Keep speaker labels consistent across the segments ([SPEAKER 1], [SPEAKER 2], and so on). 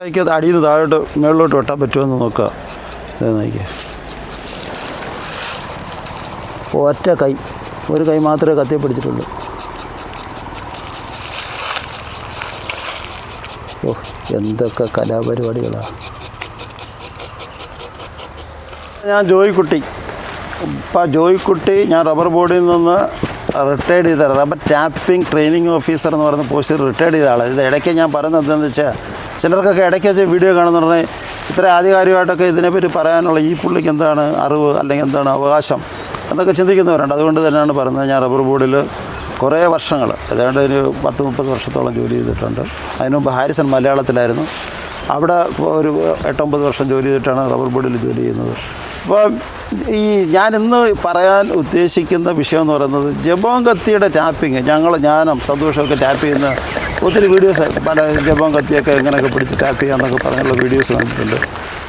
[SPEAKER 1] കൈക്ക് അടിയിൽ നിന്ന് താഴോട്ട് മുകളിലോട്ട് വെട്ടാൻ പറ്റുമെന്ന് നോക്കുക ഒറ്റ കൈ. ഒരു കൈ മാത്രമേ കത്തി പിടിച്ചിട്ടുള്ളൂ. ഓ എന്തൊക്കെ കലാപരിപാടികളാണ് ഞാൻ ജോയിക്കുട്ടി. ഇപ്പം ജോയിക്കുട്ടി ഞാൻ റബ്ബർ ബോർഡിൽ നിന്ന് റിട്ടയർഡ് ചെയ്ത റബ്ബർ ടാപ്പിംഗ് ട്രെയിനിങ് ഓഫീസർ എന്ന് പറയുന്ന പോസ്റ്റിൽ റിട്ടയർഡ് ചെയ്ത ആളാണ് ഇത് ഇടയ്ക്ക് ഞാൻ പറയുന്നത് എന്താണെന്ന് വെച്ചാൽ ചിലർക്കൊക്കെ ഇടയ്ക്ക് വെച്ച് വീഡിയോ കാണുന്ന പറഞ്ഞാൽ ഇത്ര ആധികാരികമായിട്ടൊക്കെ ഇതിനെപ്പറ്റി പറയാനുള്ള ഈ പുള്ളിക്ക് എന്താണ് അറിവ് അല്ലെങ്കിൽ എന്താണ് അവകാശം എന്നൊക്കെ ചിന്തിക്കുന്നവരുണ്ട്. അതുകൊണ്ട് തന്നെയാണ് പറയുന്നത്. ഞാൻ റബ്ബർ ബോർഡിൽ കുറേ വർഷങ്ങൾ ഏതാണ്ട് ഒരു പത്ത് മുപ്പത് വർഷത്തോളം ജോലി ചെയ്തിട്ടുണ്ട്. അതിനു മുമ്പ് ഹാരിസൺ മലയാളത്തിലായിരുന്നു. അവിടെ ഒരു എട്ടൊമ്പത് വർഷം ജോലി ചെയ്തിട്ടാണ് റബ്ബർ ബോർഡിൽ ജോലി ചെയ്യുന്നത്. അപ്പോൾ ഈ ഞാൻ ഇന്ന് പറയാൻ ഉദ്ദേശിക്കുന്ന വിഷയം എന്ന് പറയുന്നത് ജബോങ്കത്തിയുടെ ടാപ്പിങ് ഞങ്ങൾ ഞാനും സന്തോഷമൊക്കെ ടാപ്പ് ചെയ്യുന്ന ഒത്തിരി വീഡിയോസ് പല ജപം കത്തിയൊക്കെ എങ്ങനെയൊക്കെ പിടിച്ച് ടാപ്പ് ചെയ്യാമെന്നൊക്കെ പറഞ്ഞുള്ള വീഡിയോസ് കണ്ടിട്ടുണ്ട്.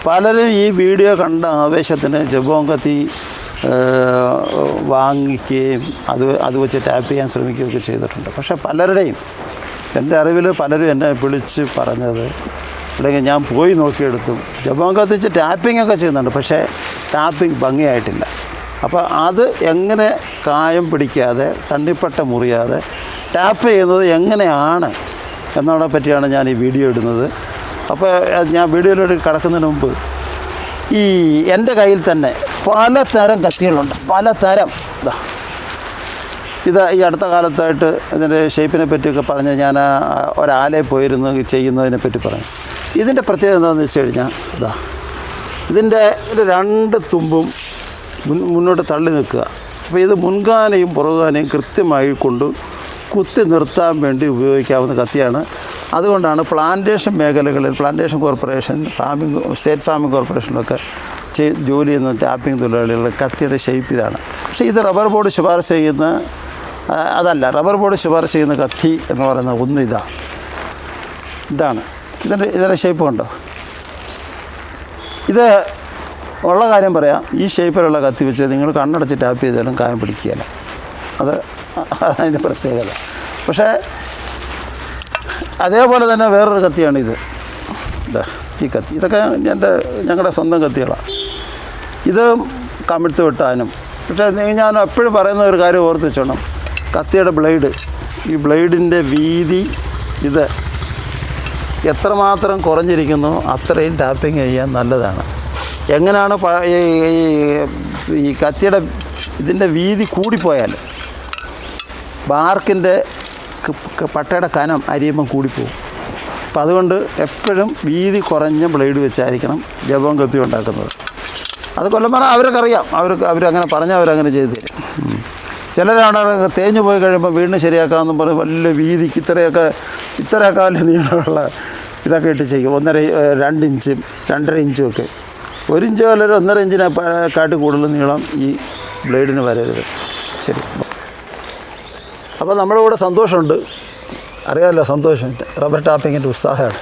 [SPEAKER 1] പലരും ഈ വീഡിയോ കണ്ട ആവേശത്തിന് ജപം കത്തി വാങ്ങിക്കുകയും അത് അത് വെച്ച് ടാപ്പ് ചെയ്യാൻ ശ്രമിക്കുകയൊക്കെ ചെയ്തിട്ടുണ്ട്. പക്ഷേ പലരുടെയും എന്റെ അറിവിൽ പലരും എന്നെ വിളിച്ച് പറഞ്ഞത് അല്ലെങ്കിൽ ഞാൻ പോയി നോക്കിയെടുത്തു ജപം കത്തിച്ച് ടാപ്പിംഗ് ഒക്കെ ചെയ്യുന്നുണ്ട് പക്ഷേ ടാപ്പിംഗ് ഭംഗിയായിട്ടില്ല. അപ്പോൾ അത് എങ്ങനെ കായം പിടിക്കാതെ തണ്ണിപ്പട്ട മുറിയാതെ ടാപ്പ് ചെയ്യുന്നത് എങ്ങനെയാണ് എന്നതിനെ പറ്റിയാണ് ഞാൻ ഈ വീഡിയോ ഇടുന്നത്. അപ്പോൾ ഞാൻ വീഡിയോയിലോട്ട് കിടക്കുന്നതിന് മുമ്പ് ഈ എന്റെ കയ്യിൽ തന്നെ പലതരം കത്തികളുണ്ട്. പലതരം. ഇതാ ഇത് ഈ അടുത്ത കാലത്തായിട്ട് ഇതിന്റെ ഷേപ്പിനെ പറ്റിയൊക്കെ പറഞ്ഞ് ഞാൻ ഒരാലെ പോയിരുന്നു ചെയ്യുന്നതിനെ പറ്റി പറഞ്ഞു. ഇതിന്റെ പ്രത്യേകത എന്താണെന്ന് വെച്ച് കഴിഞ്ഞാൽ ഇതാ ഇതിന്റെ രണ്ട് തുമ്പും മുന്നോട്ട് തള്ളി നിൽക്കുക. അപ്പോൾ ഇത് മുൻകാനയും പുറകുകാനയും കൃത്യമായി കൊണ്ട് കുത്തി നിർത്താൻ വേണ്ടി ഉപയോഗിക്കാവുന്ന കത്തിയാണ്. അതുകൊണ്ടാണ് പ്ലാന്റേഷൻ മേഖലകളിൽ plantation corporation farming state farming കോർപ്പറേഷനിലൊക്കെ ജോലി ചെയ്യുന്ന ടാപ്പിംഗ് തൊഴിലാളികളുടെ കത്തിയുടെ ഷേപ്പ് ഇതാണ്. പക്ഷേ ഇത് റബ്ബർ ബോർഡ് ശുപാർശ ചെയ്യുന്ന അതല്ല റബ്ബർ ബോർഡ് ശുപാർശ ചെയ്യുന്ന കത്തി എന്ന് പറയുന്ന ഒന്ന് ഇതാ ഇതാണ്. ഇതിന്റെ ഇതിന്റെ ഷേപ്പ് കണ്ടോ? ഇത് ഉള്ള കാര്യം പറയാം. ഈ ഷേപ്പിലുള്ള കത്തി വെച്ച് നിങ്ങൾ കണ്ണടച്ച് ടാപ്പ് ചെയ്താലും കാര്യം പിടിക്കുകയില്ല. അത് അതിന്റെ പ്രത്യേകത. പക്ഷേ അതേപോലെ തന്നെ വേറൊരു കത്തിയാണിത്. ഇതാ ഈ കത്തി. ഇതൊക്കെ എന്റെ ഞങ്ങളുടെ സ്വന്തം കത്തികളാണ്. ഇത് കമിഴ്ത്ത് വെട്ടാനും. പക്ഷേ ഞാൻ എപ്പോഴും പറയുന്ന ഒരു കാര്യം ഓർത്ത് വെച്ചോണം. കത്തിയുടെ ബ്ലേഡ് ഈ ബ്ലേഡിന്റെ വീതി ഇത് എത്രമാത്രം കുറഞ്ഞിരിക്കുന്നു അത്രയും ടാപ്പിംഗ് ചെയ്യാൻ നല്ലതാണ്. എങ്ങനെയാണ് ഈ കത്തിയുടെ ഇതിന്റെ വീതി കൂടിപ്പോയാൽ ബാർക്കിന്റെ പട്ടയുടെ കനം അരിയുമ്പം കൂടിപ്പോകും അപ്പം അതുകൊണ്ട് എപ്പോഴും വീതി കുറഞ്ഞ ബ്ലേഡ് വെച്ചായിരിക്കണം ജപം കത്തി ഉണ്ടാക്കുന്നത്. അത് കൊല്ലം അവർക്കറിയാം. അവർക്ക് അവരങ്ങനെ പറഞ്ഞാൽ അവരങ്ങനെ ചെയ്ത് തരും. ചിലരാണ് തേഞ്ഞു പോയി കഴിയുമ്പോൾ വീണ്ടും ശരിയാക്കാമെന്നും പറഞ്ഞ് വലിയ വീതിക്ക് ഇത്രയൊക്കെ ഇത്രയൊക്കെ വലിയ നീളമുള്ള ഇതൊക്കെ ഇട്ട് ചെയ്യും. ഒന്നര രണ്ട് ഇഞ്ചും രണ്ടര ഇഞ്ചും ഒക്കെ. ഒരു ഇഞ്ചോ അല്ലെങ്കിൽ ഒന്നര ഇഞ്ചിനെ കാട്ടി കൂടുതൽ നീളം ഈ ബ്ലേഡിന് വരരുത്. ശരി. അപ്പോൾ നമ്മുടെ കൂടെ സന്തോഷമുണ്ട്. അറിയാമല്ലോ സന്തോഷം. റബ്ബർ ടാപ്പിങ്ങിന്റെ ഉത്സാഹമാണ്.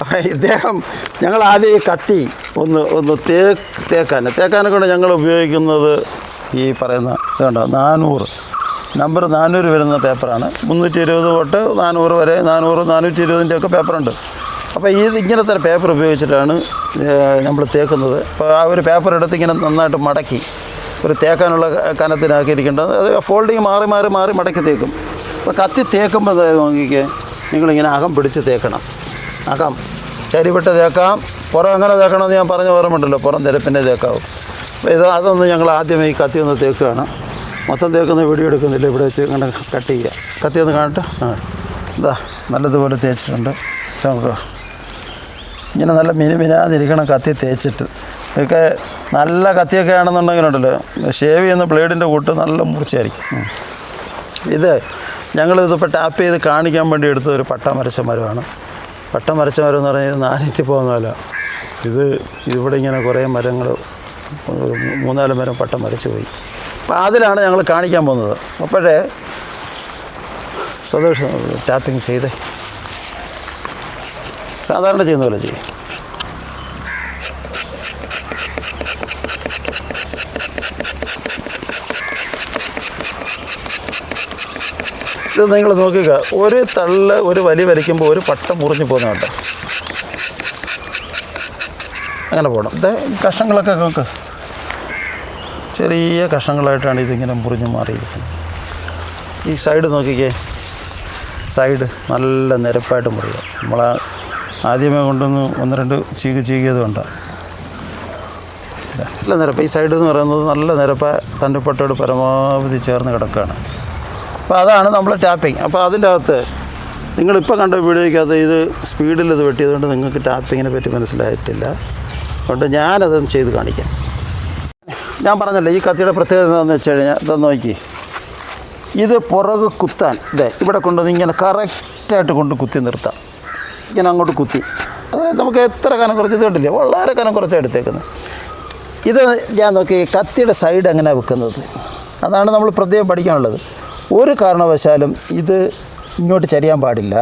[SPEAKER 1] അപ്പോൾ ഇദ്ദേഹം ഞങ്ങൾ ആദ്യം ഈ കത്തി ഒന്ന് ഒന്ന് തേ തേക്കാൻ തേക്കാനെ കൊണ്ട് ഞങ്ങൾ ഉപയോഗിക്കുന്നത് ഈ പറയുന്ന ഇതുണ്ടോ? നാനൂറ്. നമ്പർ നാനൂറ് വരുന്ന പേപ്പറാണ്. മുന്നൂറ്റി ഇരുപത് തൊട്ട് നാനൂറ് വരെ നാനൂറ് നാനൂറ്റി ഇരുപതിന്റെ ഒക്കെ പേപ്പറുണ്ട്. അപ്പോൾ ഈ ഇങ്ങനത്തെ പേപ്പർ ഉപയോഗിച്ചിട്ടാണ് നമ്മൾ തേക്കുന്നത്. അപ്പോൾ ആ ഒരു പേപ്പർ എടുത്ത് ഇങ്ങനെ നന്നായിട്ട് മടക്കി. ഒരു തേക്കാനുള്ള കനത്തിനാക്കിയിരിക്കേണ്ടത് അത് ഫോൾഡിങ് മാറി മാറി മാറി മടക്കി തേക്കും. അപ്പോൾ കത്തി തേക്കുമ്പോൾ നോക്കിക്ക്? നിങ്ങളിങ്ങനെ അകം പിടിച്ച് തേക്കണം. അകം. ചരിവിട്ട് തേക്കാം. പുറം എങ്ങനെ തേക്കണമെന്ന് ഞാൻ പറഞ്ഞ ഓർമ്മയുണ്ടല്ലോ. പുറം തിരപ്പിന്റെ തേക്കാവും. അപ്പോൾ ഇത് അതൊന്ന് ഞങ്ങൾ ആദ്യമേ ഈ കത്തി ഒന്ന് തേക്കുകയാണ്. മൊത്തം തേക്കുന്ന വീഡിയോ എടുക്കുന്നില്ല. ഇവിടെ വെച്ച് ഇങ്ങനെ കട്ട് ചെയ്യുക കത്തി ഒന്ന് കാണട്ടെ? ആ. ഇതാ നല്ലതുപോലെ തേച്ചിട്ടുണ്ട്. നമുക്ക് ഇങ്ങനെ നല്ല മിനുമിനാതിരിക്കണം കത്തി തേച്ചിട്ട്. ഇതൊക്കെ നല്ല കത്തിയൊക്കെ ആണെന്നുണ്ടെങ്കിലുണ്ടല്ലോ. ഷേവ് ചെയ്യുന്ന ബ്ലേഡിന്റെ കൂട്ട് നല്ല മുറിച്ചായിരിക്കും. ഇത് ഞങ്ങളിതിപ്പോൾ ടാപ്പ് ചെയ്ത് കാണിക്കാൻ വേണ്ടി എടുത്ത ഒരു പട്ട മരച്ച മരമാണ്. പട്ട മരച്ച മരം എന്ന് പറഞ്ഞാൽ ഇത് നാനൂറ്റി പോകുന്നതല്ല ഇത് ഇവിടെ ഇങ്ങനെ കുറേ മരങ്ങൾ മൂന്നാൽ മരം പട്ടം മരച്ചു പോയി. അപ്പോൾ അതിലാണ് ഞങ്ങൾ കാണിക്കാൻ പോകുന്നത്. അപ്പോഴേ സന്തോഷം ടാപ്പിംഗ് ചെയ്തേ. സാധാരണ ചെയ്യുന്ന പോലെ ചെയ്യും. ഇത് നിങ്ങൾ നോക്കുക. ഒരു തള്ള ഒരു വലി വലിക്കുമ്പോൾ ഒരു പട്ടം മുറിഞ്ഞു പോകുന്ന കേട്ടോ അങ്ങനെ പോകണം ഇത് കഷ്ണങ്ങളൊക്കെ നോക്ക്. ചെറിയ കഷ്ണങ്ങളായിട്ടാണ് ഇതിങ്ങനെ മുറിഞ്ഞു മാറിയിരിക്കുന്നത്. ഈ സൈഡ് നോക്കിക്കേ. സൈഡ് നല്ല നിരപ്പായിട്ട് മുറിയുക. നമ്മൾ ആദ്യമേ കൊണ്ടുവന്ന് ഒന്ന് രണ്ട് ചീകി ചീകിയത് കൊണ്ട? നല്ല നിരപ്പ്. ഈ സൈഡ് എന്ന് പറയുന്നത് നല്ല നിരപ്പ തണ്ടിപ്പട്ടയോട് പരമാവധി ചേർന്ന് കിടക്കുകയാണ്. അപ്പോൾ അതാണ് നമ്മൾ ടാപ്പിംഗ്. അപ്പോൾ അതിന്റെ അകത്ത് നിങ്ങളിപ്പോൾ കണ്ട വീഡിയോയ്ക്കകത്ത് ഇത് സ്പീഡിൽ ഇത് വെട്ടിയതുകൊണ്ട് നിങ്ങൾക്ക് ടാപ്പിങ്ങിനെ പറ്റി മനസ്സിലായിട്ടില്ല. അതുകൊണ്ട് ഞാനതൊന്ന് ചെയ്ത് കാണിക്കാം. ഞാൻ പറഞ്ഞല്ലോ ഈ കത്തിയുടെ പ്രത്യേകത എന്താണെന്ന് വെച്ച് കഴിഞ്ഞാൽ ഇതൊന്ന് നോക്കി. ഇത് പുറക് കുത്താൻ ഇതേ ഇവിടെ കൊണ്ടുവന്ന് ഇങ്ങനെ കറക്റ്റായിട്ട് കൊണ്ട് കുത്തി നിർത്താം. ഇങ്ങനെ അങ്ങോട്ട് കുത്തി. അതായത് നമുക്ക് എത്ര കനം കുറച്ച് കണ്ടില്ലേ? വളരെ കനം കുറച്ചാണ് എടുത്തേക്കുന്നത്. ഇത് ഞാൻ നോക്കി കത്തിയുടെ സൈഡ് എങ്ങനെയാണ് വെക്കുന്നത്? അതാണ് നമ്മൾ പ്രത്യേകം പഠിക്കാനുള്ളത്. ഒരു കാരണവശാലും ഇത് ഇങ്ങോട്ട് ചരിയാൻ പാടില്ല.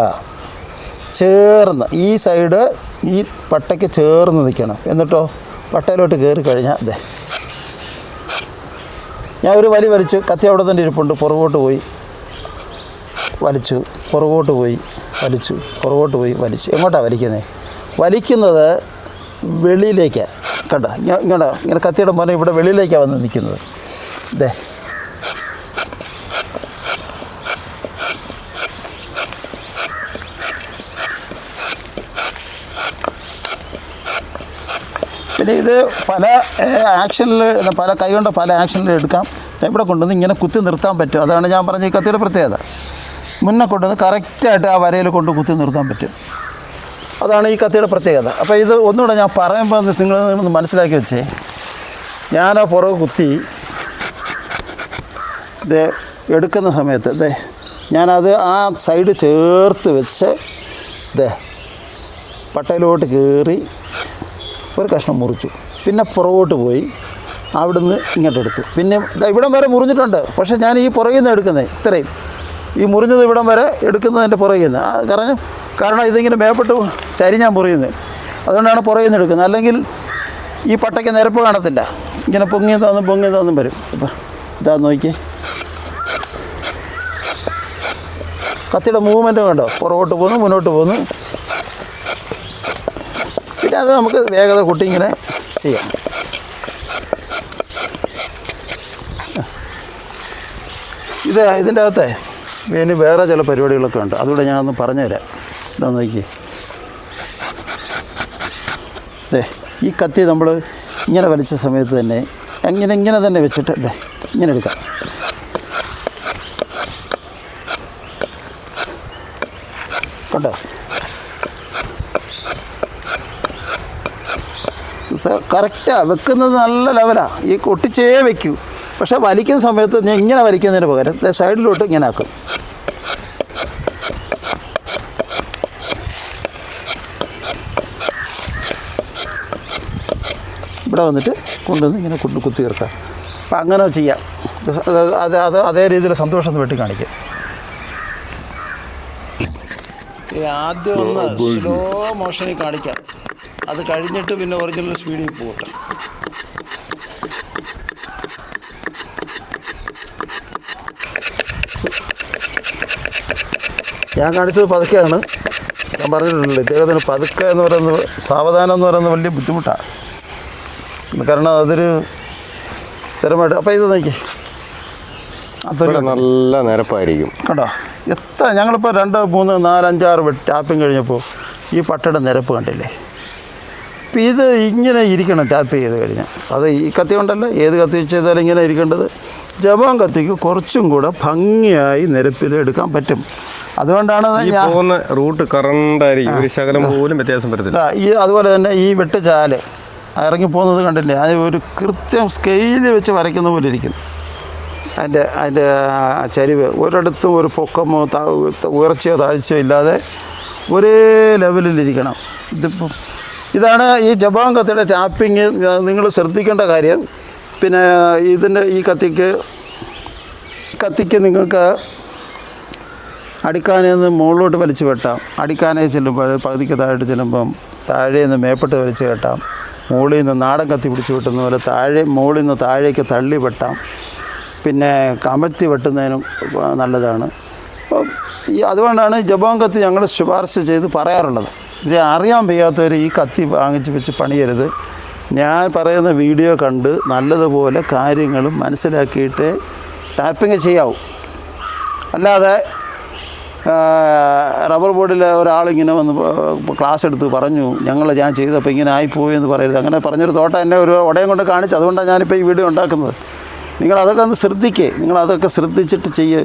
[SPEAKER 1] ചേർന്ന് ഈ സൈഡ് ഈ പട്ടയ്ക്ക് ചേർന്ന് നിൽക്കണം. എന്നിട്ടോ പട്ടയിലോട്ട് കയറി കഴിഞ്ഞാൽ അതെ ഞാൻ ഒരു വലി വലിച്ച് കത്തി അവിടെ തന്നെ ഇരിപ്പുണ്ട് പുറകോട്ട് പോയി വലിച്ചു പുറകോട്ട് പോയി വലിച്ചു പുറകോട്ട് പോയി വലിച്ചു. എങ്ങോട്ടാണ് വലിക്കുന്നത് വലിക്കുന്നത് വെളിയിലേക്കാണ് കണ്ട ഇങ്ങോട്ടാണ് ഇങ്ങോട്ടാ ഇങ്ങനെ കത്തിയുടെ മോനെ ഇവിടെ വെളിയിലേക്കാണ് വന്ന് നിൽക്കുന്നത്. ഇതേ പിന്നെ ഇത് പല ആക്ഷനിൽ പല കൈകൊണ്ട് പല ആക്ഷനിൽ എടുക്കാം. ഇവിടെ കൊണ്ടുവന്ന് ഇങ്ങനെ കുത്തി നിർത്താൻ പറ്റും. അതാണ് ഞാൻ പറഞ്ഞ ഈ കത്തിയുടെ പ്രത്യേകത. മുന്നേ കൊണ്ടുവന്ന് കറക്റ്റായിട്ട് ആ വരയിൽ കൊണ്ട് കുത്തി നിർത്താൻ പറ്റും. അതാണ് ഈ കത്തിയുടെ പ്രത്യേകത. അപ്പോൾ ഇത് ഒന്നുകൂടെ ഞാൻ പറയുമ്പോൾ നിങ്ങൾ ഒന്ന് മനസ്സിലാക്കി വെച്ചേ. ഞാൻ ആ പുറകെ കുത്തി ഇത് എടുക്കുന്ന സമയത്ത് ഇതേ ഞാനത് ആ സൈഡ് ചേർത്ത് വെച്ച് ഇതേ പട്ടയിലോട്ട് കയറി ഒരു കഷ്ണം മുറിച്ചു. പിന്നെ പുറകോട്ട് പോയി. അവിടുന്ന് ഇങ്ങോട്ട് എടുത്തു. പിന്നെ ഇവിടം വരെ മുറിഞ്ഞിട്ടുണ്ട്. പക്ഷേ ഞാൻ ഈ പുറകിൽ നിന്ന് എടുക്കുന്നത്. ഇത്രയും. ഈ മുറിഞ്ഞത് ഇവിടം വരെ എടുക്കുന്നതിന്റെ പുറകിൽ നിന്ന്. കാരണം കാരണം ഇതിങ്ങനെ മേപ്പെട്ട് ചരിഞ്ഞാൻ മുറിയുന്നത്. അതുകൊണ്ടാണ് പുറകിൽ നിന്ന് എടുക്കുന്നത്. അല്ലെങ്കിൽ ഈ പട്ടയ്ക്ക് നിരപ്പ് കാണത്തില്ല. ഇങ്ങനെ പൊങ്ങി തന്നും പൊങ്ങി തന്നും വരും. അപ്പം ഇതാ നോക്കി കത്തിയുടെ മൂവ്മെന്റ് കണ്ടോ? പുറകോട്ട് പോകുന്നു മുന്നോട്ട് പോകുന്നു. പിന്നെ അത് നമുക്ക് വേഗത കൂട്ടി ഇങ്ങനെ ചെയ്യാം. ഇത് ഇതിന്റെ അകത്തെ ഇനി വേറെ ചില പരിപാടികളൊക്കെ ഉണ്ട്. അതുകൂടെ ഞാനൊന്ന് പറഞ്ഞു പറഞ്ഞുതരാം. ഇതാ നോക്കി. അതെ ഈ കത്തി നമ്മൾ ഇങ്ങനെ വലിച്ച സമയത്ത് തന്നെ അങ്ങനെ ഇങ്ങനെ തന്നെ വെച്ചിട്ട് അതെ ഇങ്ങനെ എടുക്കാം. കണ്ടോ? കറക്റ്റാണ് വെക്കുന്നത് നല്ല ലെവലാണ് ഈ കൊട്ടിച്ചേ വെക്കൂ. പക്ഷേ വലിക്കുന്ന സമയത്ത് ഞാൻ ഇങ്ങനെ വലിക്കുന്നതിന് പകരം സൈഡിലോട്ട് ഇങ്ങനെ ആക്കും. ഇവിടെ വന്നിട്ട് കൊണ്ടുവന്ന് ഇങ്ങനെ കൊണ്ട് കുത്തി തീർക്കാം അപ്പം അങ്ങനെ ചെയ്യാം. അത് അത് അത് രീതിയിൽ സന്തോഷം വെട്ടി കാണിക്കാം. ആദ്യം ഒന്ന് സ്ലോ മോഷനിൽ കാണിക്കാം. അത് കഴിഞ്ഞിട്ട് പിന്നെ ഒറിജിനൽ സ്പീഡിൽ പോകട്ടെ ഞാൻ കാണിച്ചത് പതുക്കെയാണ്. ഞാൻ പറഞ്ഞിട്ടുണ്ടല്ലോ ഇദ്ദേഹത്തിന് പതുക്കെ എന്ന് പറയുന്നത് സാവധാനം എന്ന് പറയുന്നത് വലിയ ബുദ്ധിമുട്ടാണ് കാരണം അതൊരു സ്ഥിരമായിട്ട് അപ്പോൾ ഇത് നോക്കി അതൊരു
[SPEAKER 2] നല്ല നിരപ്പായിരിക്കും.
[SPEAKER 1] കണ്ടോ? എത്ര ഞങ്ങളിപ്പോൾ രണ്ട് മൂന്ന് നാല് അഞ്ചാറ് ടാപ്പിംഗ് ടാപ്പിങ് കഴിഞ്ഞപ്പോൾ ഈ പട്ടയുടെ നിരപ്പ് കണ്ടില്ലേ? ഇത് ഇങ്ങനെ ഇരിക്കണം ടാപ്പ് ചെയ്ത് കഴിഞ്ഞാൽ. അത് ഈ കത്തി കൊണ്ടല്ല ഏത് കത്തി ചെയ്താലും ഇങ്ങനെ ഇരിക്കേണ്ടത്. ജപാൻ കത്തിക്ക് കുറച്ചും കൂടെ ഭംഗിയായി നിരപ്പിൽ എടുക്കാൻ പറ്റും. അതുകൊണ്ടാണ് ഞാൻ
[SPEAKER 2] പോകുന്ന റൂട്ട് കറണ്ടായിരിക്കും ഒരു ശകലം പോലും വ്യത്യാസം
[SPEAKER 1] വരുന്നത് ഈ അതുപോലെ തന്നെ ഈ വെട്ട് ചാൽ ഇറങ്ങി പോകുന്നത് കണ്ടില്ലേ? അത് ഒരു കൃത്യം സ്കെയിൽ വെച്ച് വരയ്ക്കുന്ന പോലെ ഇരിക്കും അതിന്റെ അതിന്റെ ചരിവ് ഒരിടത്തും ഒരു പൊക്കമോ ഉയർച്ചയോ താഴ്ചയോ ഇല്ലാതെ ഒരേ ലെവലിലിരിക്കണം ഇതിപ്പം ഇതാണ് ഈ ജപാൻ കത്തിയുടെ ടാപ്പിങ് നിങ്ങൾ ശ്രദ്ധിക്കേണ്ട കാര്യം. പിന്നെ ഇതിന്റെ ഈ കത്തിക്ക് കത്തിക്ക് നിങ്ങൾക്ക് അടിക്കാനെ നിന്ന് മുകളിലോട്ട് വലിച്ചു വെട്ടാം. അടിക്കാനെ ചെല്ലുമ്പോൾ പകുതിക്ക് താഴോട്ട് ചെല്ലുമ്പം താഴെ നിന്ന് മേപ്പെട്ട് വലിച്ചു കെട്ടാം. മുകളിൽ നിന്ന് നാടൻ കത്തി പിടിച്ച് വെട്ടുന്ന പോലെ താഴെ മുകളിൽ നിന്ന് താഴേക്ക് തള്ളി വെട്ടാം. പിന്നെ കമഴ്ത്തി വെട്ടുന്നതിനും നല്ലതാണ്. അപ്പോൾ ഈ അതുകൊണ്ടാണ് ജബോൻ കത്തി ഞങ്ങൾ ശുപാർശ ചെയ്ത് പറയാറുള്ളത്. അറിയാൻ വയ്യാത്തവർ ഈ കത്തി വാങ്ങിച്ച് വെച്ച് പണിയരുത്. ഞാൻ പറയുന്ന വീഡിയോ കണ്ട് നല്ലതുപോലെ കാര്യങ്ങളും മനസ്സിലാക്കിയിട്ട് ടാപ്പിങ് ചെയ്യാവും. അല്ലാതെ റബ്ബർ ബോർഡിൽ ഒരാളിങ്ങനെ വന്ന് ക്ലാസ് എടുത്ത് പറഞ്ഞു ഞങ്ങൾ ഞാൻ ചെയ്തപ്പോൾ ഇങ്ങനെ ആയിപ്പോയി എന്ന് പറയരുത്. അങ്ങനെ പറഞ്ഞൊരു തോട്ടം എന്നെ ഒരു ഉടയം കൊണ്ട് കാണിച്ചു അതുകൊണ്ടാണ് ഞാനിപ്പോൾ ഈ വീഡിയോ ഉണ്ടാക്കുന്നത്. നിങ്ങൾ അതൊക്കെ ഒന്ന് ശ്രദ്ധിക്കേ. നിങ്ങളതൊക്കെ ശ്രദ്ധിച്ചിട്ട് ചെയ്യേ.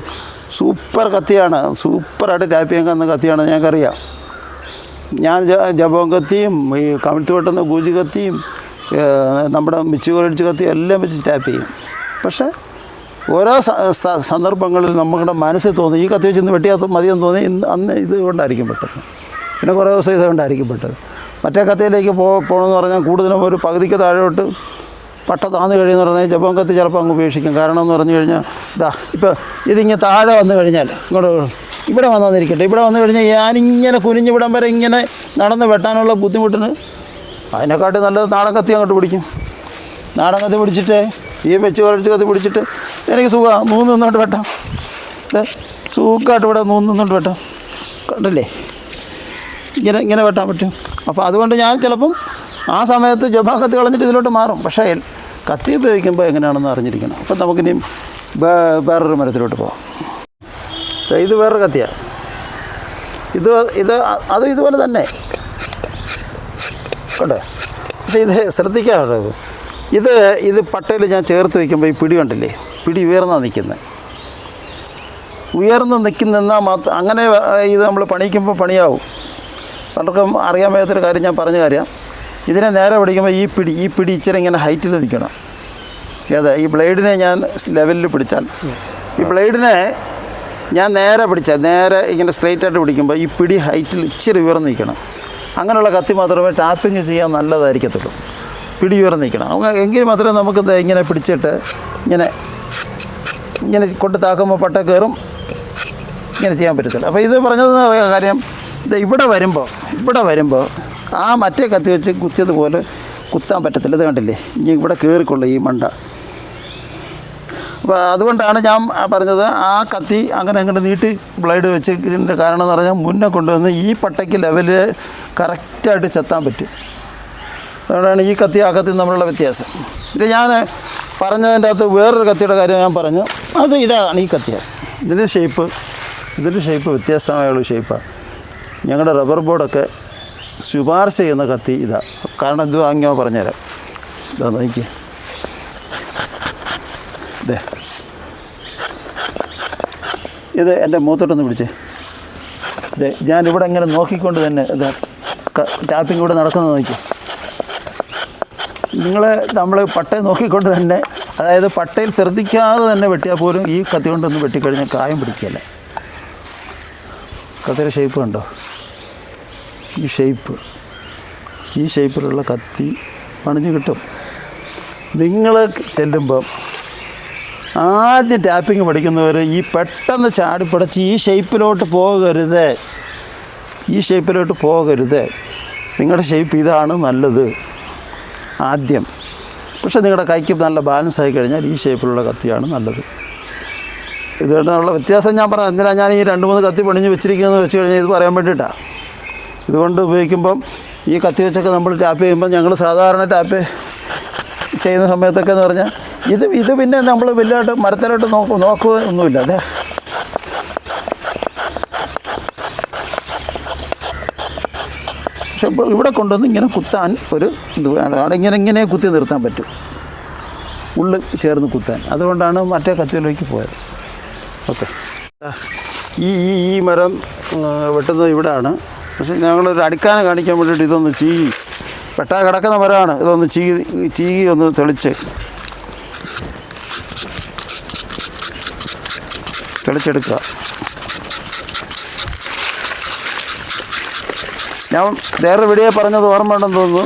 [SPEAKER 1] സൂപ്പർ കത്തിയാണ്. സൂപ്പറായിട്ട് ടാപ്പ് ചെയ്യാൻ കത്തിയാണ് ഞങ്ങൾക്കറിയാം. ഞാൻ ജപം കത്തിയും ഈ കമിഴ്ത്തി വെട്ടുന്ന ഗൂജി കത്തിയും നമ്മുടെ മിച്ചു മിച്ചുകൊരടിച്ച് കത്തിയും എല്ലാം വെച്ച് ടാപ്പ് ചെയ്യും. പക്ഷേ ഓരോ സന്ദർഭങ്ങളിൽ നമ്മുടെ മനസ്സിൽ തോന്നി ഈ കത്തി വെച്ച് ഇന്ന് വെട്ടിയാൽ മതിയെന്ന് തോന്നി ഇന്ന് അന്ന് ഇത് കൊണ്ടായിരിക്കും പെട്ടത്. പിന്നെ കുറേ ദിവസം ഇത് കൊണ്ടായിരിക്കും പെട്ടത്. മറ്റേ കത്തിയിലേക്ക് പോ പോകണമെന്ന് പറഞ്ഞാൽ കൂടുതലും ഒരു പകുതിക്ക് താഴോട്ട് പട്ട താന്ന് കഴിയുമെന്ന് പറഞ്ഞാൽ ജപം കത്തി ചിലപ്പോൾ അങ്ങ് ഉപേക്ഷിക്കും. കാരണം എന്ന് പറഞ്ഞു കഴിഞ്ഞാൽ ഇതാ ഇപ്പോൾ ഇതിങ്ങനെ താഴെ വന്നു കഴിഞ്ഞാൽ ഇങ്ങോട്ട് ഇവിടെ വന്നിരിക്കട്ടെ. ഇവിടെ വന്നു കഴിഞ്ഞാൽ ഞാനിങ്ങനെ കുനിഞ്ഞിവിടം വരെ ഇങ്ങനെ നടന്ന് വെട്ടാനുള്ള ബുദ്ധിമുട്ടിന് അതിനെക്കാട്ടി നല്ലത് നാടൻ കത്തി അങ്ങോട്ട് പിടിക്കും. നാടൻ കത്തി പിടിച്ചിട്ട് ഈ വെച്ച് കുറച്ച് കത്തി പിടിച്ചിട്ട് എനിക്ക് സുഖമാണ് നൂന്ന് നിന്നോട്ട് വെട്ടാം. സൂക്കായിട്ട് ഇവിടെ നൂന്ന് നിന്നോട്ട് വെട്ടാം. കണ്ടല്ലേ? ഇങ്ങനെ ഇങ്ങനെ വെട്ടാൻ പറ്റും. അപ്പോൾ അതുകൊണ്ട് ഞാൻ ചിലപ്പം ആ സമയത്ത് ജബാ കത്തി കളഞ്ഞിട്ട് ഇതിലോട്ട് മാറും. പക്ഷേ കത്തി ഉപയോഗിക്കുമ്പോൾ എങ്ങനെയാണെന്ന് അറിഞ്ഞിരിക്കണം. അപ്പോൾ നമുക്കിനി വേറൊരു മരത്തിലോട്ട് പോകാം ഇത് വേറൊരു കത്തിയാണ് ഇത് ഇത് അതും ഇതുപോലെ തന്നെ. കണ്ടോ? പക്ഷേ ഇത് ശ്രദ്ധിക്കാറുള്ളത് ഇത് ഇത് പട്ടയിൽ ഞാൻ ചേർത്ത് വയ്ക്കുമ്പോൾ ഈ പിടി കണ്ടില്ലേ? പിടി ഉയർന്നാണ് നിൽക്കുന്നത് ഉയർന്ന് നിൽക്കുന്നെന്നാൽ മാത്രം അങ്ങനെ ഇത് നമ്മൾ പണിക്കുമ്പോൾ പണിയാവും. പലർക്കും അറിയാൻ വയ്യാത്തൊരു കാര്യം ഞാൻ പറഞ്ഞ കാര്യം. ഇതിനെ നേരെ പിടിക്കുമ്പോൾ ഈ പിടി ഈ പിടി ഇച്ചിരി ഇങ്ങനെ ഹൈറ്റിൽ നിൽക്കണം ഏതാ? ഈ ബ്ലേഡിനെ ഞാൻ ലെവലിൽ പിടിച്ചാൽ. ഈ ബ്ലേഡിനെ ഞാൻ നേരെ പിടിച്ച നേരെ ഇങ്ങനെ സ്ട്രെയിറ്റ് ആയിട്ട് പിടിക്കുമ്പോൾ ഈ പിടി ഹൈറ്റിൽ ഇച്ചിരി ഉയർന്നു നിൽക്കണം. അങ്ങനെയുള്ള കത്തി മാത്രമേ ടാപ്പിങ് ചെയ്യാൻ നല്ലതായിരിക്കത്തുള്ളൂ. പിടി ഉയർന്നു നിൽക്കണം. എങ്കിൽ മാത്രമേ നമുക്ക് ഇങ്ങനെ പിടിച്ചിട്ട് ഇങ്ങനെ ഇങ്ങനെ കൊണ്ട് താക്കുമ്പോൾ പട്ട കയറും ഇങ്ങനെ ചെയ്യാൻ പറ്റത്തില്ല. അപ്പോൾ ഇത് പറഞ്ഞത് കാര്യം ഇത് ഇവിടെ വരുമ്പോൾ ഇവിടെ വരുമ്പോൾ ആ മറ്റേ കത്തി വെച്ച് കുത്തിയതുപോലെ കുത്താൻ പറ്റത്തില്ല. ഇത് കണ്ടില്ലേ? ഇനി ഇവിടെ കയറിക്കൊള്ളു ഈ മണ്ട. അപ്പോൾ അതുകൊണ്ടാണ് ഞാൻ പറഞ്ഞത് ആ കത്തി അങ്ങനെ അങ്ങോട്ട് നീട്ടി ബ്ലേഡ് വെച്ച് ഇതിന്റെ കാരണം എന്ന് പറഞ്ഞാൽ മുന്നേ കൊണ്ടുവന്ന് ഈ പട്ടയ്ക്ക് ലെവൽ കറക്റ്റായിട്ട് ചെത്താൻ പറ്റും. അതുകൊണ്ടാണ് ഈ കത്തി ആ കത്തി തമ്മിലുള്ള വ്യത്യാസം. ഇത് ഞാൻ പറഞ്ഞതിന്റെ അകത്ത് വേറൊരു കത്തിയുടെ കാര്യം ഞാൻ പറഞ്ഞു. അത് ഇതാണ് ഈ കത്തിയാണ് ഇതിന്റെ ഷേപ്പ് ഇതിന്റെ ഷേപ്പ് വ്യത്യസ്തമായുള്ള ഷേപ്പാണ് ഞങ്ങളുടെ റബ്ബർ ബോർഡൊക്കെ ശുപാർശ ചെയ്യുന്ന കത്തി ഇതാ. കാരണം ഇത് വാങ്ങിയോ പറഞ്ഞുതരാം. ഇതാ നോക്കിയേ. ഇതേ ഇത് എന്റെ മൂത്തോട്ടൊന്ന് പിടിച്ചേ. അതെ ഞാനിവിടെ ഇങ്ങനെ നോക്കിക്കൊണ്ട് തന്നെ ഇതാ ടാപ്പിംഗ് ഇവിടെ നടക്കുന്നത് നോക്കി നിങ്ങൾ നമ്മൾ പട്ടയെ നോക്കിക്കൊണ്ട് തന്നെ അതായത് പട്ടയിൽ ശ്രദ്ധിക്കാതെ തന്നെ വെട്ടിയാൽ പോലും ഈ കത്തി കൊണ്ടൊന്ന് വെട്ടിക്കഴിഞ്ഞാൽ കായം പിടിക്കുകയല്ലേ? കത്തിയുടെ ഷേപ്പ് കണ്ടോ? ഈ ഷേപ്പ് ഈ ഷേപ്പിലുള്ള കത്തി പണിഞ്ഞ് കിട്ടും. നിങ്ങൾ ചെല്ലുമ്പം ആദ്യം ടാപ്പിംഗ് പഠിക്കുന്നവർ ഈ പെട്ടെന്ന് ചാടി ചാടിപ്പടച്ച് ഈ ഷേപ്പിലോട്ട് പോകരുത്. ഈ ഷേപ്പിലോട്ട് പോകരുത്. നിങ്ങളുടെ ഷേപ്പ് ഇതാണ് നല്ലത്. ആദ്യം. പക്ഷേ നിങ്ങളുടെ കൈക്ക് നല്ല ബാലൻസ് ആയി കഴിഞ്ഞാൽ ഈ ഷേപ്പിലുള്ള കത്തിയാണ് നല്ലത്. ഇതുകൊണ്ടുള്ള വ്യത്യാസം ഞാൻ പറയാം. എന്തിനാണ് ഞാൻ ഈ രണ്ട് മൂന്ന് കത്തി പണിഞ്ഞ് വെച്ചിരിക്കുന്നതെന്ന് വെച്ച് കഴിഞ്ഞാൽ ഇത് പറയാൻ വേണ്ടിയിട്ടാണ് ഇതുകൊണ്ട് ഉപയോഗിക്കുമ്പം ഈ കത്തി വെച്ചൊക്കെ നമ്മൾ ടാപ്പ് ചെയ്യുമ്പോൾ ഞങ്ങൾ സാധാരണ ടാപ്പ് ചെയ്യുന്ന സമയത്തൊക്കെ എന്ന് പറഞ്ഞാൽ ഇത് ഇത് പിന്നെ നമ്മൾ വലുതായിട്ട് മരത്തിലോട്ട് നോക്കു നോക്കുക ഒന്നുമില്ല അതെ. പക്ഷെ ഇവിടെ കൊണ്ടുവന്ന് ഇങ്ങനെ കുത്താൻ ഒരു ഇത് വേണം. ഇങ്ങനെ ഇങ്ങനെ കുത്തി നിർത്താൻ പറ്റും. ഉള്ളിൽ ചേർന്ന് കുത്താൻ. അതുകൊണ്ടാണ് മറ്റേ കത്തിയിലേക്ക് പോയത്. ഓക്കെ. ഈ ഈ ഈ മരം വെട്ടുന്നത് ഇവിടെയാണ് പക്ഷേ ഞങ്ങളൊരു അടിക്കാനം കാണിക്കാൻ വേണ്ടിയിട്ട് ഇതൊന്ന് ചീകി. വെട്ടാ കിടക്കുന്ന മരമാണ്. ഇതൊന്ന് ചീകി ചീകി ഒന്ന് തെളിച്ച്. തെളിച്ചെടുക്കുക. ഞാൻ വേറെ വീഡിയോ പറഞ്ഞത് ഓർമ്മ ഉണ്ടെന്ന് തോന്നുന്നു.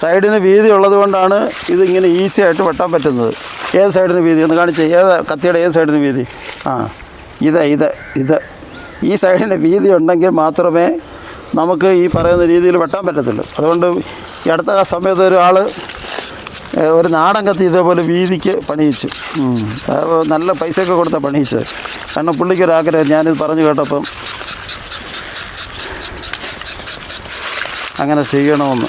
[SPEAKER 1] സൈഡിന് വീതി ഉള്ളത് കൊണ്ടാണ് ഇതിങ്ങനെ ഈസി ആയിട്ട് വെട്ടാൻ പറ്റുന്നത്. ഏത് സൈഡിന് വീതി? ഒന്ന് കാണിച്ച്. ഏത് കത്തിയുടെ ഏത് സൈഡിന് വീതി? ആ ഇത് ഇത് ഇത്. ഈ സൈഡിന് വീതി ഉണ്ടെങ്കിൽ മാത്രമേ നമുക്ക് ഈ പറയുന്ന രീതിയിൽ വെട്ടാൻ പറ്റത്തുള്ളൂ. അതുകൊണ്ട് ഈ അടുത്ത സമയത്ത് ഒരാൾ ഒരു നാടൻ കത്തി ഇതേപോലെ വീതിക്ക് പണിയിച്ചു. നല്ല പൈസയൊക്കെ കൊടുത്ത പണിയിച്ചത് കാരണം പുള്ളിക്കൊരാഗ്രഹം ഞാനിത് പറഞ്ഞു കേട്ടപ്പം അങ്ങനെ ചെയ്യണമെന്ന്.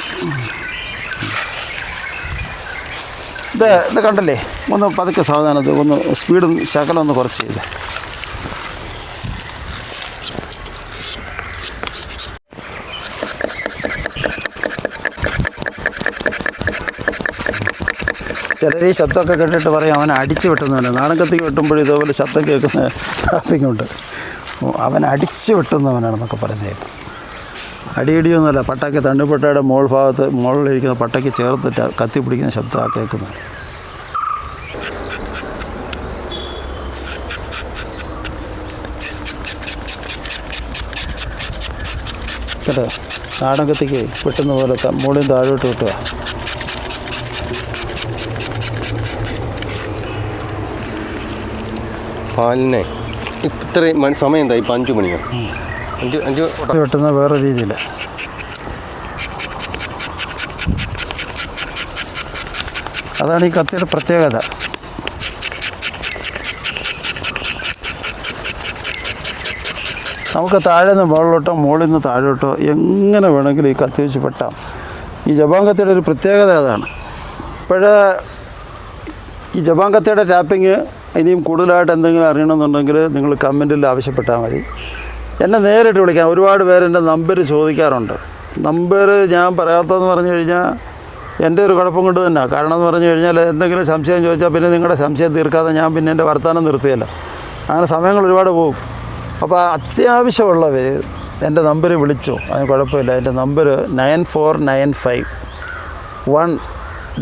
[SPEAKER 1] ഇത് ഇത് കണ്ടല്ലേ? ഒന്ന് പതുക്കെ സാവധാനത്തിൽ ഒന്ന് സ്പീഡും ശകലം ഒന്ന് കുറച്ച് ചെയ്ത്. ചിലർ ഈ ശബ്ദമൊക്കെ കേട്ടിട്ട് പറയും അവൻ അടിച്ചു വെട്ടുന്നവനാണ് നാടൻ കത്തിക്ക് വെട്ടുമ്പോഴും ഇതേപോലെ ശബ്ദം കേൾക്കുന്ന ഓ, അവൻ അടിച്ചു വെട്ടുന്നവനാണെന്നൊക്കെ പറയുന്നത് അടിയിടിയൊന്നുമല്ല പട്ടയ്ക്ക് തണ്ണിപ്പട്ടയുടെ മോൾ ഭാഗത്ത് മുകളിലിരിക്കുന്ന പട്ടയ്ക്ക് ചേർത്തിട്ട് കത്തി പിടിക്കുന്ന ശബ്ദമാണ് കേൾക്കുന്നത്. കേട്ടോ? നാടൻ കത്തിക്ക് വെട്ടുന്ന പോലെ ത- മുകളിൽ താഴോട്ട് വെട്ടുക.
[SPEAKER 2] പാലിനെ. ഇത്രയും സമയം എന്താ ഇപ്പം അഞ്ചു മണിയോ? അഞ്ച് അഞ്ച്
[SPEAKER 1] വെട്ടുന്ന വേറെ രീതിയിൽ അതാണ് ഈ കത്തിയുടെ പ്രത്യേകത. നമുക്ക് താഴെ നിന്ന് മുകളിലോട്ടോ മുകളിൽ നിന്ന് താഴോട്ടോ എങ്ങനെ വേണമെങ്കിലും ഈ കത്തി വെച്ച് പെട്ടാം ഈ ജപാൻ കത്തിയുടെ ഒരു പ്രത്യേകത അതാണ്. ഇപ്പോഴേ ഈ ജപാൻ കത്തിയുടെ ടാപ്പിങ് ഇനിയും കൂടുതലായിട്ട് എന്തെങ്കിലും അറിയണമെന്നുണ്ടെങ്കിൽ നിങ്ങൾ കമന്റിൽ ആവശ്യപ്പെട്ടാൽ മതി. എന്നെ നേരിട്ട് വിളിക്കാം ഒരുപാട് പേരെന്റെ നമ്പർ ചോദിക്കാറുണ്ട്. നമ്പർ ഞാൻ പറയാത്തതെന്ന് പറഞ്ഞു കഴിഞ്ഞാൽ എന്റെ ഒരു കുഴപ്പം കൊണ്ട് തന്നെ കാരണം എന്ന് പറഞ്ഞു കഴിഞ്ഞാൽ എന്തെങ്കിലും സംശയം ചോദിച്ചാൽ പിന്നെ നിങ്ങളുടെ സംശയം തീർക്കാതെ ഞാൻ പിന്നെ എന്റെ വർത്തമാനം നിർത്തിയല്ല. അങ്ങനെ സമയങ്ങൾ ഒരുപാട് പോകും. അപ്പോൾ അത്യാവശ്യമുള്ളവർ എന്റെ നമ്പർ വിളിച്ചു അതിന് കുഴപ്പമില്ല. എന്റെ number nine four nine five one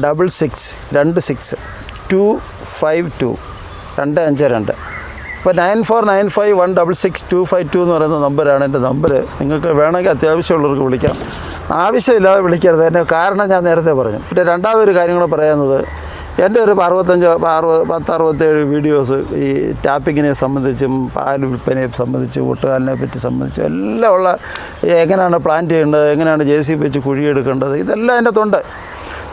[SPEAKER 1] double six രണ്ട് സിക്സ് ടു ഫൈവ് ടു രണ്ട് അഞ്ച് രണ്ട്. അപ്പോൾ nine four nine five one double six two five two എന്ന് പറയുന്ന നമ്പറാണ് എന്റെ നമ്പർ. നിങ്ങൾക്ക് വേണമെങ്കിൽ അത്യാവശ്യമുള്ളവർക്ക് വിളിക്കാം. ആവശ്യമില്ലാതെ വിളിക്കരുത്. എന്റെ കാരണം ഞാൻ നേരത്തെ പറഞ്ഞു. പിന്നെ രണ്ടാമതൊരു കാര്യം കൂടെ പറയുന്നത് എന്റെ ഒരു അറുപത്തഞ്ച് അറുപത് പത്ത് അറുപത്തേഴ് വീഡിയോസ് ഈ ടാപ്പിങ്ങിനെ സംബന്ധിച്ചും പാൽ വിൽപ്പനയെ സംബന്ധിച്ചും കൂട്ടുകാലിനെ പറ്റി സംബന്ധിച്ചും എല്ലാം ഉള്ള എങ്ങനെയാണ് പ്ലാൻ ചെയ്യേണ്ടത്? എങ്ങനെയാണ് ജെ സി വെച്ച് കുഴിയെടുക്കേണ്ടത്? ഇതെല്ലാം എന്റെ തൊണ്ട്.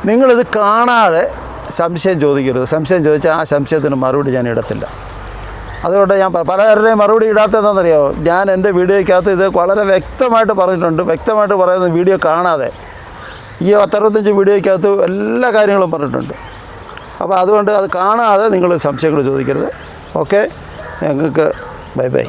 [SPEAKER 1] നിങ്ങളിത് കാണാതെ സംശയം ചോദിക്കരുത്. സംശയം ചോദിച്ചാൽ ആ സംശയത്തിന് മറുപടി ഞാൻ ഇടത്തില്ല. അതുകൊണ്ട് ഞാൻ പലരുടെയും മറുപടി ഇടാത്തതെന്നറിയോ ഞാൻ എന്റെ വീഡിയോയ്ക്കകത്ത് ഇത് വളരെ വ്യക്തമായിട്ട് പറഞ്ഞിട്ടുണ്ട്. വ്യക്തമായിട്ട് പറയുന്ന വീഡിയോ കാണാതെ ഈ പത്തറുപത്തഞ്ച് വീഡിയോയ്ക്കകത്ത് എല്ലാ കാര്യങ്ങളും പറഞ്ഞിട്ടുണ്ട്. അപ്പോൾ അതുകൊണ്ട് അത് കാണാതെ നിങ്ങൾ സംശയങ്ങൾ ചോദിക്കരുത്. ഓക്കെ? ഞങ്ങൾക്ക് ബൈ ബൈ.